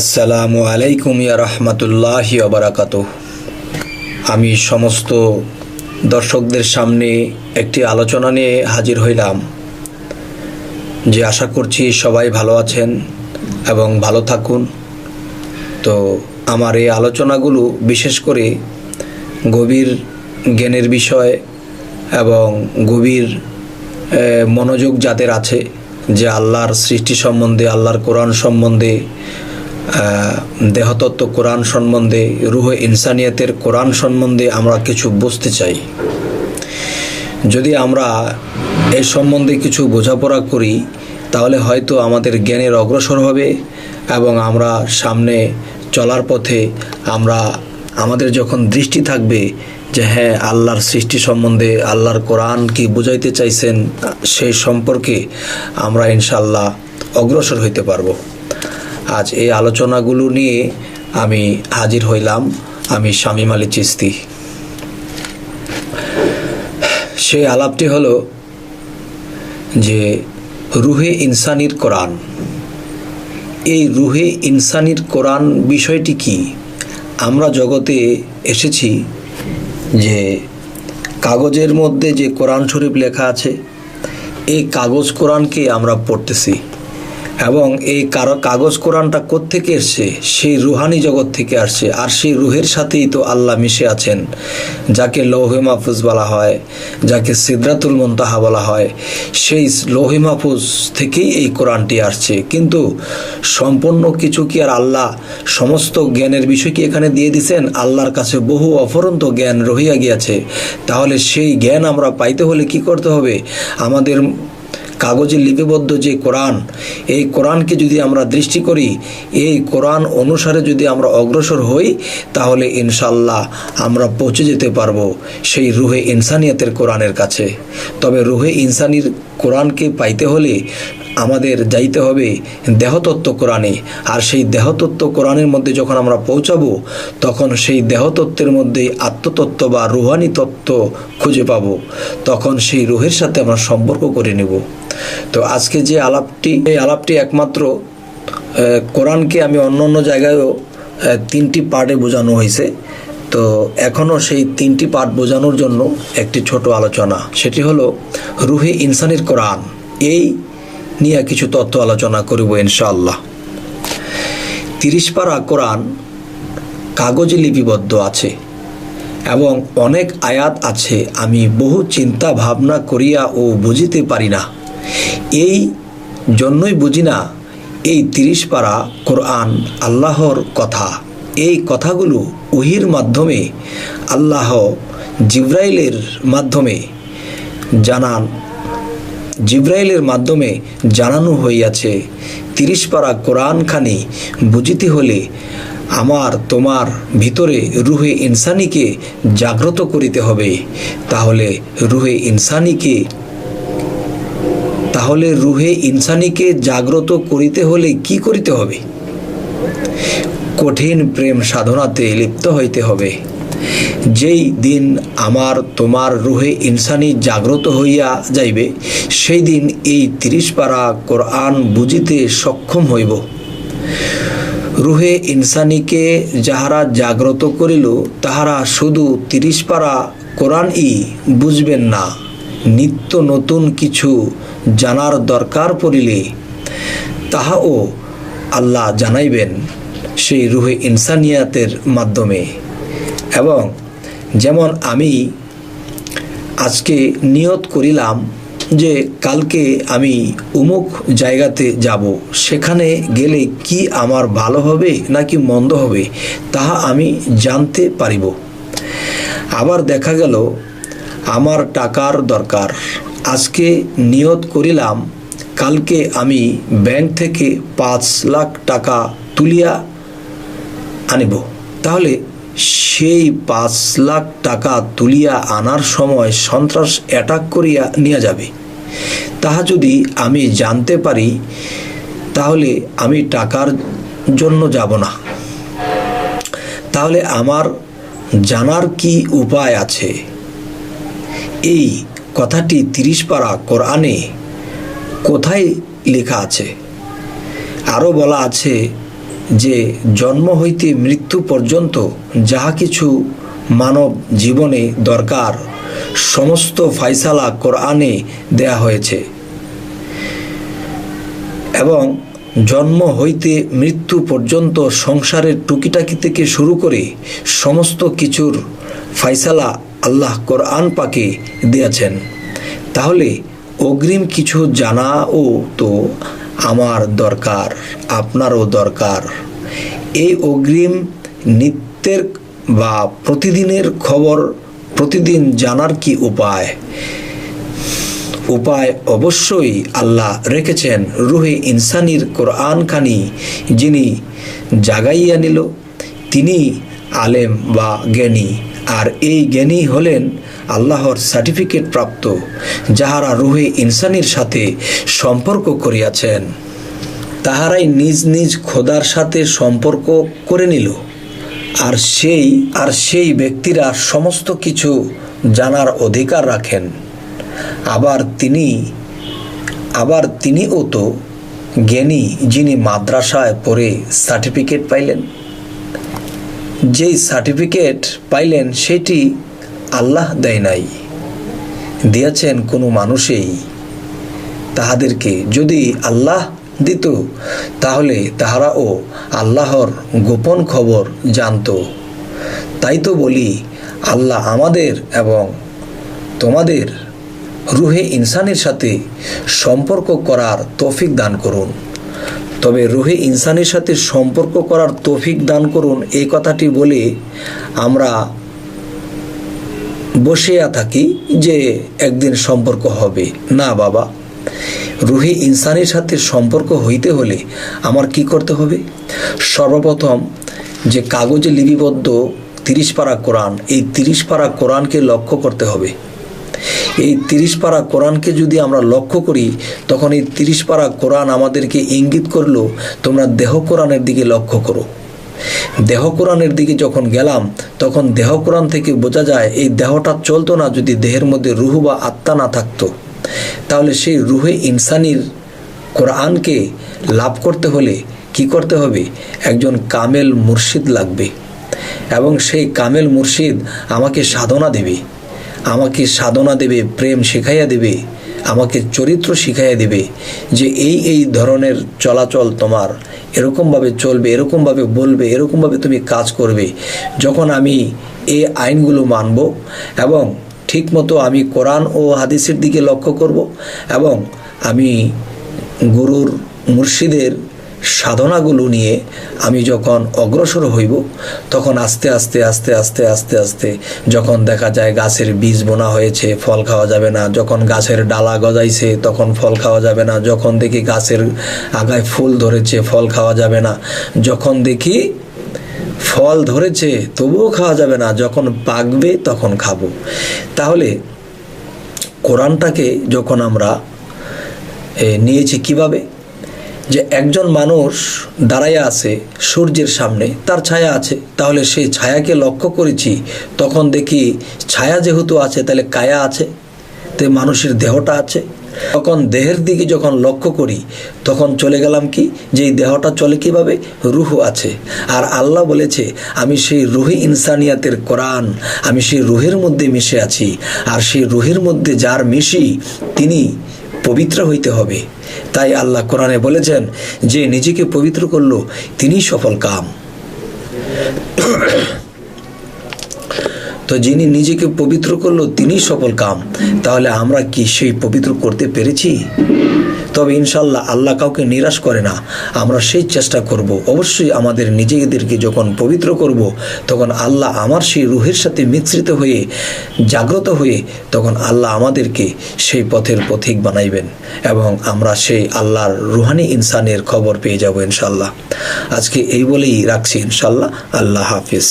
আসসালামু আলাইকুম ইয়া রহমতুল্লাহি বারাকাত আমি সমস্ত দর্শকদের সামনে একটি আলোচনা নিয়ে হাজির হইলাম, যে আশা করছি সবাই ভালো আছেন এবং ভালো থাকুন। তো আমার এই আলোচনাগুলো বিশেষ করে গভীর জ্ঞানের বিষয় এবং গভীর মনোযোগ যাদের আছে, যে আল্লাহর সৃষ্টি সম্বন্ধে, আল্লাহর কোরআন সম্বন্ধে দেহতত্ত্ব কোরআন সম্বন্ধে, রুহ ইনসানিয়তের কোরআন সম্বন্ধে আমরা কিছু বুঝতে চাই। যদি আমরা এই সম্বন্ধে কিছু বোঝাপড়া করি, তাহলে হয়তো আমাদের জ্ঞানের অগ্রসর হবে এবং আমরা সামনে চলার পথে আমরা, আমাদের যখন দৃষ্টি থাকবে যে হ্যাঁ আল্লাহর সৃষ্টি সম্বন্ধে, আল্লাহর কোরআন কি বুঝাইতে চাইছেন সেই সম্পর্কে আমরা ইনশাল্লাহ অগ্রসর হইতে পারব। আজ এই আলোচনাগুলো নিয়ে আমি হাজির হইলাম আমি শামীম আলী চিস্তি সেই আলাপটি হলো যে রুহে ইনসানির কোরআন। এই রুহে ইনসানির কোরআন বিষয়টি কি? আমরা জগতে এসেছি যে কাগজের মধ্যে যে কোরআন শরীফ লেখা আছে, এই কাগজ কোরআনকে আমরা পড়তেছি। এবং এই কারও কাগজ কোরআনটা কোত্থেকে এসছে? সেই রুহানি জগৎ থেকে আসছে। আর সেই রুহের সাথেই তো আল্লাহ মিশে আছেন, যাকে লৌহে মাহফুজ বলা হয়, যাকে সিদ্রাতুল মন্তাহা বলা হয়। সেই লৌহে মাহফুজ থেকেই এই কোরআনটি আসছে। কিন্তু সম্পূর্ণ কিছু কি আর আল্লাহ সমস্ত জ্ঞানের বিষয় কি এখানে দিয়ে দিছেন? আল্লাহর কাছে বহু অফরন্ত জ্ঞান রহিয়া গিয়াছে। তাহলে সেই জ্ঞান আমরা পাইতে হলে কি করতে হবে? আমাদের কাগজে লিপিবদ্ধ যে কোরআন, এই কোরআনকে যদি আমরা দৃষ্টি করি, এই কোরআন অনুসারে যদি আমরা অগ্রসর হই, তাহলে ইনশাল্লাহ আমরা পৌঁছে যেতে পারব সেই রুহে ইনসানিয়তের কোরআনের কাছে। তবে রুহে ইনসানির কোরআনকে পাইতে হলে আমাদের যাইতে হবে দেহতত্ত্ব কোরআনে। আর সেই দেহতত্ত্ব কোরআনের মধ্যে যখন আমরা পৌঁছাবো, তখন সেই দেহতত্ত্বের মধ্যে আত্মতত্ত্ব বা রুহানি তত্ত্ব খুঁজে পাবো। তখন সেই রুহের সাথে আমরা সম্পর্ক করে নেব। তো আজকে যে আলাপটি, এই আলাপটি একমাত্র কোরআনকে আমি অন্য অন্য জায়গায়ও তিনটি পার্টে বোঝানো হয়েছে। তো এখনও সেই তিনটি পার্ট বোঝানোর জন্য একটি ছোট আলোচনা। সেটি হলো, রুহে ইনসানির কোরআন। এই নিয়ে কিছু তথ্য আলোচনা করিব ইনশাআল্লাহ। তিরিশ পারা কোরআন কাগজে লিপিবদ্ধ আছে এবং অনেক আয়াত আছে, আমি বহু চিন্তা ভাবনা করিয়া ও বুঝিতে পারি না। এই জন্যই বুঝি না এই তিরিশ পারা কোরআন আল্লাহর কথা। এই কথাগুলো উহির মাধ্যমে, আল্লাহ জিব্রাইলের মাধ্যমে জানান জিব্রাইলের মাধ্যমে জানানো হইয়াছে, তিরিশ পারা কোরআনখানি বুঝিতে হলে আমার তোমার ভিতরে রুহে ইনসানিকে জাগ্রত করিতে হবে। তাহলে রুহে ইনসানিকে, তাহলে রুহে ইনসানিকে জাগ্রত করিতে হলে কি করিতে হবে? কঠিন প্রেম সাধনাতে লিপ্ত হইতে হবে। যেই দিন আমার তোমার রুহে ইনসানি জাগ্রত হইয়া যাইবে, সেই দিন এই তিরিশ পারা কোরআন বুঝিতে সক্ষম হইব। রুহে ইনসানিকে যাহারা জাগ্রত করিল, তাহারা শুধু তিরিশ পারা কোরআনই বুঝবেন না। নিত্য নতুন কিছু জানার দরকার পড়িলে তাহাও আল্লাহ জানাইবেন সেই রুহে ইনসানিয়াতের মাধ্যমে। এবং যেমন আমি আজকে নিয়ত করিলাম যে কালকে আমি উমুক জায়গাতে যাব, সেখানে গেলে কি আমার ভালো হবে নাকি মন্দ হবে তাহা আমি জানতে পারিব। আবার দেখা গেল, আমার টাকার দরকার। আজকে নিয়ত করিলাম, কালকে আমি ব্যাংক থেকে পাঁচ লাখ টাকা তুলিয়া আনিব। তাহলে সেই পাঁচ লাখ টাকা তুলিয়া আনার সময় সন্ত্রাস অ্যাটাক করিয়া নিয়ে যাবে। তাহা যদি আমি জানতে পারি, তাহলে আমি টাকার জন্য যাব না। তাহলে আমার জানার কি উপায় আছে? এই কথাটি তিরিশ পারা কোরআনে কোথায় লেখা আছে? আরও বলা আছে যে জন্ম হইতে মৃত্যু পর্যন্ত যাহা কিছু মানব জীবনে দরকার, সমস্ত ফাইসালা কোরআনে দেয়া হয়েছে। এবং জন্ম হইতে মৃত্যু পর্যন্ত সংসারের টুকিটাকি থেকে শুরু করে সমস্ত কিছুর ফাইসালা আল্লাহ কোরআন পাকে দিয়েছেন। তাহলে অগ্রিম কিছু জানাও তো আমার দরকার, আপনারও দরকার। এই অগ্রিম নিত্যের বা প্রতিদিনের খবর প্রতিদিন জানার কি উপায়? উপায় অবশ্যই আল্লাহ রেখেছেন রুহে ইনসানির কোরআন খানি, যিনি জাগাইয়া নিল, তিনি আলেম বা জ্ঞানী। আর এই জ্ঞানী হলেন আল্লাহর সার্টিফিকেট প্রাপ্ত, যাহারা রুহে ইনসানির সাথে সম্পর্ক করিয়াছেন। তাহারাই নিজ নিজ খোদার সাথে সম্পর্ক করে নিল। আর সেই আর সেই ব্যক্তিরা সমস্ত কিছু জানার অধিকার রাখেন। আবার তিনি, আবার তিনিও তো জ্ঞানী যিনি মাদ্রাসায় পড়ে সার্টিফিকেট পাইলেন। যেই সার্টিফিকেট পাইলেন সেটি আল্লাহ দেয় নাই। দিয়েছেন কোনো মানুষেই। তাহাদেরকে যদি আল্লাহ দিত, তাহলে তাহারাও আল্লাহর গোপন খবর জানত। তাই তো বলি, আল্লাহ আমাদের এবং তোমাদের রুহে ইনসানের সাথে সম্পর্ক করার তৌফিক দান করুন। তবে রুহে ইনসানের সাথে সম্পর্ক করার তৌফিক দান করুন এই কথাটি বলে আমরা বসিয়া থাকি যে একদিন সম্পর্ক হবে। না বাবা, রুহে ইনসানের সাথে সম্পর্ক হইতে হলে আমার কি করতে হবে? সর্বপ্রথম যে কাগজে লিপিবদ্ধ তিরিশ পারা কোরআন, এই তিরিশ পারা কোরআনকে লক্ষ্য করতে হবে। এই তিরিশ পারা কোরআনকে যদি আমরা লক্ষ্য করি, তখন এই তিরিশ পারা কোরআন আমাদেরকে ইঙ্গিত করল, তোমরা দেহ কোরআনের দিকে লক্ষ্য করো। দেহ কোরআনের দিকে যখন গেলাম, তখন দেহ কোরআন থেকে বোঝা যায়, এই দেহটা চলতো না যদি দেহের মধ্যে রুহু বা আত্মা না থাকতো। তাহলে সেই রুহে ইনসানির কোরআনকে লাভ করতে হলে কি করতে হবে? একজন কামেল মুর্শিদ লাগবে। এবং সেই কামেল মুর্শিদ আমাকে সাধনা দেবে। আমাকে সাধনা দেবে, প্রেম শেখাইয়া দেবে, আমাকে চরিত্র শিখাইয়া দেবে যে এই এই ধরনের চলাচল তোমার এরকমভাবে চলবে, এরকমভাবে বলবে, এরকমভাবে তুমি কাজ করবে। যখন আমি এই আইনগুলো মানব এবং ঠিকমতো আমি কোরআন ও হাদিসের দিকে লক্ষ্য করব এবং আমি গুরুর মুর্শিদের সাধনাগুলো নিয়ে আমি যখন অগ্রসর হইব, তখন আস্তে আস্তে আস্তে আস্তে আস্তে আস্তে যখন দেখা যায় গাছের বীজ বোনা হয়েছে, ফল খাওয়া যাবে না, যখন গাছের ডালা গজাইছে, তখন ফল খাওয়া যাবে না, যখন দেখি গাছের আগায় ফুল ধরেছে, ফল খাওয়া যাবে না, যখন দেখি ফল ধরেছে, তবুও খাওয়া যাবে না, যখন পাকবে, তখন খাব। তাহলে কোরআনটাকে যখন আমরা নিয়েছি কীভাবে? যে একজন মানুষ দাঁড়াইয়া আছে সূর্যের সামনে, তার ছায়া আছে, তাহলে সেই ছায়াকে লক্ষ্য করেছি, তখন দেখি ছায়া যেহেতু আছে, তাহলে কায়া আছে, তে মানুষের দেহটা আছে। তখন দেহের দিকে যখন লক্ষ্য করি, তখন চলে গেলাম কি, যে এই দেহটা চলে কীভাবে? রুহ আছে। আর আল্লাহ বলেছে, আমি সেই রুহি ইনসানিয়াতের কোরআন, আমি সেই রুহের মধ্যে মিশে আছি, আর সেই রুহের মধ্যে যার মিশি, তিনি পবিত্র হইতে হবে। তাই আল্লাহ কোরআনে বলেছেন, যে নিজেকে পবিত্র করল তিনি সফল কাম। তো যিনি নিজেকে পবিত্র করল তিনি সফল কাম। তাহলে আমরা কি সেই পবিত্র করতে পেরেছি? তবে ইনশাল্লাহ আল্লাহ কাউকে নিরাশ করে না। আমরা সেই চেষ্টা করব। অবশ্যই আমাদের নিজেদেরকে যখন পবিত্র করব, তখন আল্লাহ আমার সেই রুহের সাথে মিশ্রিত হয়ে, জাগ্রত হয়ে তখন আল্লাহ আমাদেরকে সেই পথের পথিক বানাইবেন এবং আমরা সেই আল্লাহর রুহানি ইনসানের খবর পেয়ে যাব ইনশাল্লাহ আজকে এই বলেই রাখছি ইনশাল্লাহ আল্লাহ হাফিজ।